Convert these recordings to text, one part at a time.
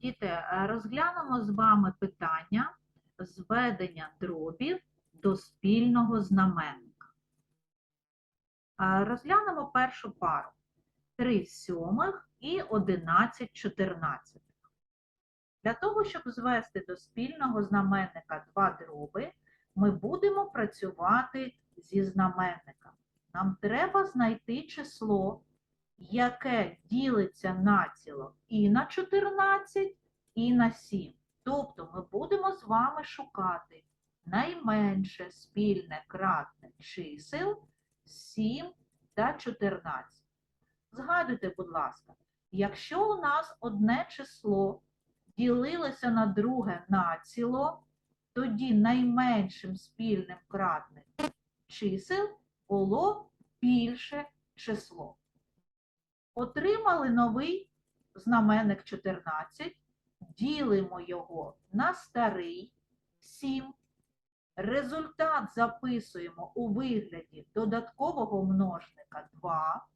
Діти, е, розглянемо з вами питання зведення дробів до спільного знаменника. Е, Розглянемо першу пару. 3 сьомих і 11 чотирнадцятих. Для того, щоб звести до спільного знаменника два дроби, ми будемо працювати зі знаменниками. Нам треба знайти число, яке ділиться націло і на 14, і на 7. Тобто ми будемо з вами шукати найменше спільне кратне чисел 7 та 14. Згадуйте, будь ласка, якщо у нас одне число ділилося на друге націло, тоді найменшим спільним кратним чисел було більше число. Отримали новий знаменник 14, ділимо його на старий 7. Результат записуємо у вигляді додаткового множника 2.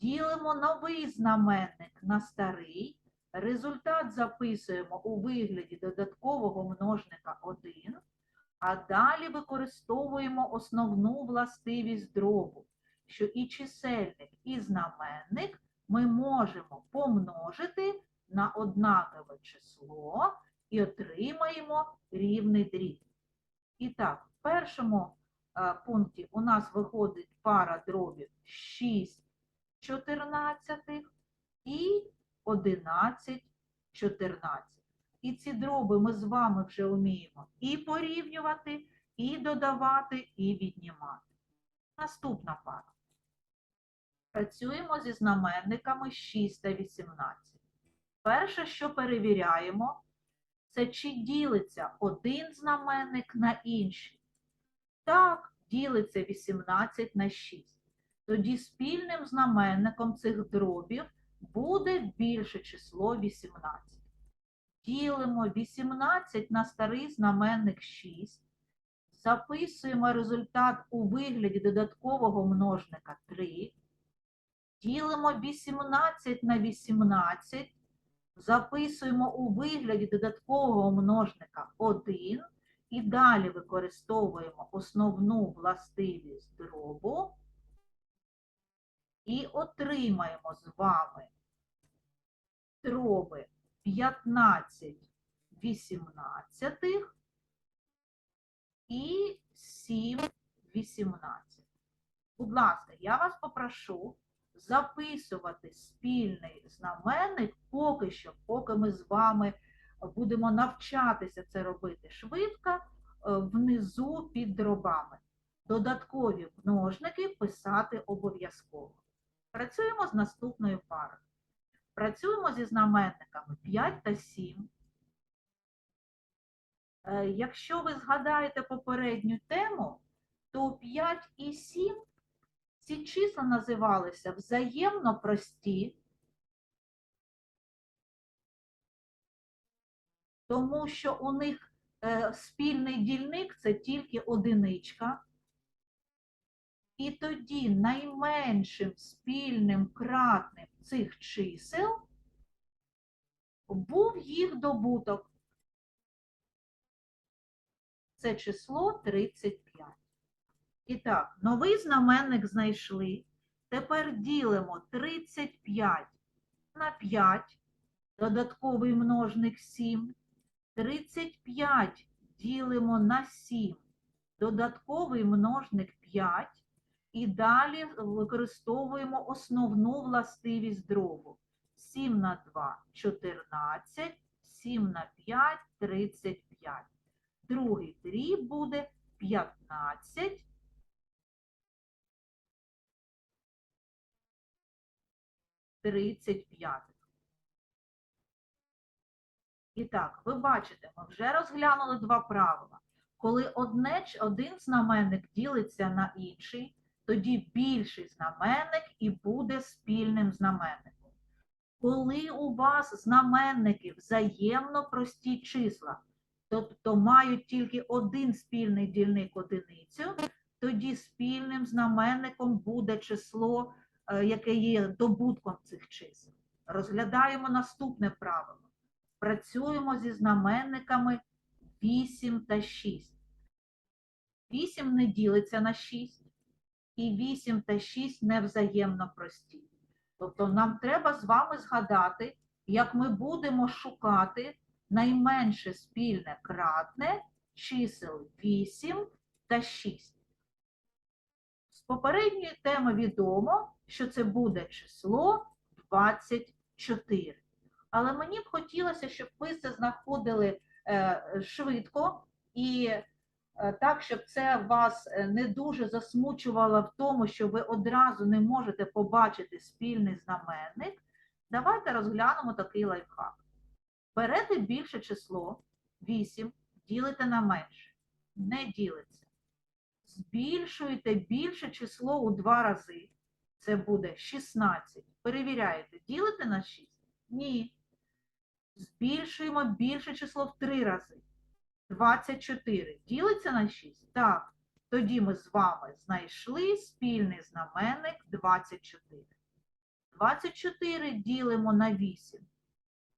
Ділимо новий знаменник на старий. Результат записуємо у вигляді додаткового множника 1. А далі використовуємо основну властивість дробу, що і чисельник, і знаменник ми можемо помножити на однакове число і отримаємо рівний дріб. І так, в першому е, пункті у нас виходить пара дробів 6 чотирнадцятих і 11 чотирнадцятих. І ці дроби ми з вами вже вміємо і порівнювати, і додавати, і віднімати. Наступна пара. Працюємо зі знаменниками 6 та 18. Перше, що перевіряємо, це чи ділиться один знаменник на інший. Так, ділиться 18 на 6. Тоді спільним знаменником цих дробів буде більше число 18. Ділимо 18 на старий знаменник 6. Записуємо результат у вигляді додаткового множника 3. Ділимо 18 на 18. Записуємо у вигляді додаткового множника 1. І далі використовуємо основну властивість дробу. І отримаємо з вами дроби 15 18 і 7 18. Будь ласка, я вас попрошу записувати спільний знаменник поки що, поки ми з вами будемо навчатися це робити швидко, е, внизу під дробами. Додаткові множники писати обов'язково. Працюємо з наступною парою. Працюємо зі знаменниками 5 та 7. Е, Якщо ви згадаєте попередню тему, то 5 і 7 ці числа називалися взаємно прості, тому що у них е, спільний дільник це тільки одиничка. І тоді найменшим спільним кратним цих чисел був їх добуток. Це число 35. І так, новий знаменник знайшли. Тепер ділимо 35 на 5, додатковий множник 7. 35 ділимо на 7, додатковий множник 5. І далі використовуємо основну властивість дробу. 7 на 2 – 14, 7 на 5 – 35. Другий дріб буде 15. Тридцять п'ятих. І так, ви бачите, ми вже розглянули два правила. Коли одне, один знаменник ділиться на інший, тоді більший знаменник і буде спільним знаменником. Коли у вас знаменники взаємно прості числа, тобто мають тільки один спільний дільник одиницю, тоді спільним знаменником буде число, яке є добутком цих чисел. Розглядаємо наступне правило. працюємо зі знаменниками 8 та 6. 8 не ділиться на 6, і 8 та 6 не взаємно прості. Тобто нам треба з вами згадати, як ми будемо шукати найменше спільне кратне чисел 8 та 6. З попередньої теми відомо, що це буде число 24. Але мені б хотілося, щоб ви це знаходили е, швидко і е, так, щоб це вас е, не дуже засмучувало в тому, що ви одразу не можете побачити спільний знаменник. Давайте розглянемо такий лайфхак. Берете більше число 8, ділите на менше. Не ділиться. Збільшуєте більше число у два рази. Це буде 16. Перевіряєте, ділите на 6? Ні. Збільшуємо більше число в три рази. 24. Ділиться на 6? Так. Тоді ми з вами знайшли спільний знаменник 24. 24 ділимо на 8.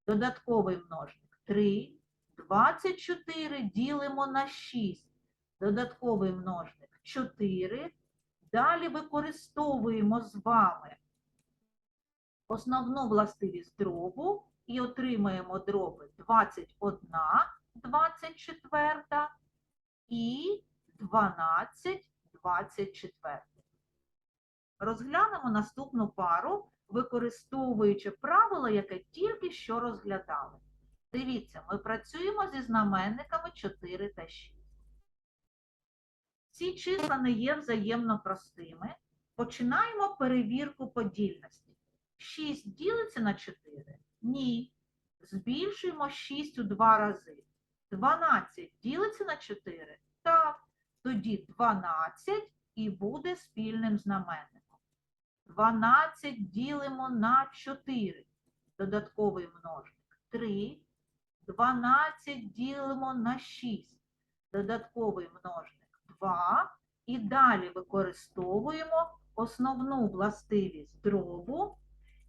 Додатковий множник 3. 24 ділимо на 6. Додатковий множник 4. Далі використовуємо з вами основну властивість дробу і отримаємо дроби 21, 24 і 12, 24. Розглянемо наступну пару, використовуючи правило, яке тільки що розглядали. Дивіться, ми працюємо зі знаменниками 4 та 6. Ці числа не є взаємно простими. Починаємо перевірку подільності. 6 ділиться на 4? Ні. Збільшуємо 6 у два рази. 12 ділиться на 4? Так. Тоді 12 і буде спільним знаменником. 12 ділимо на 4. Додатковий множник 3. 12 ділимо на 6. Додатковий множник 2. І далі використовуємо основну властивість дробу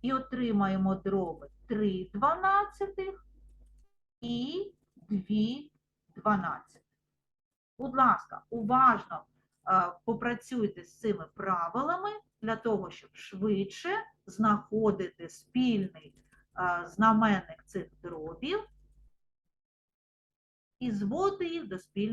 і отримаємо дроби 3 дванадцятих і 2 дванадцятих. Будь ласка, уважно е, попрацюйте з цими правилами для того, щоб швидше знаходити спільний е, знаменник цих дробів і зводити їх до спільного.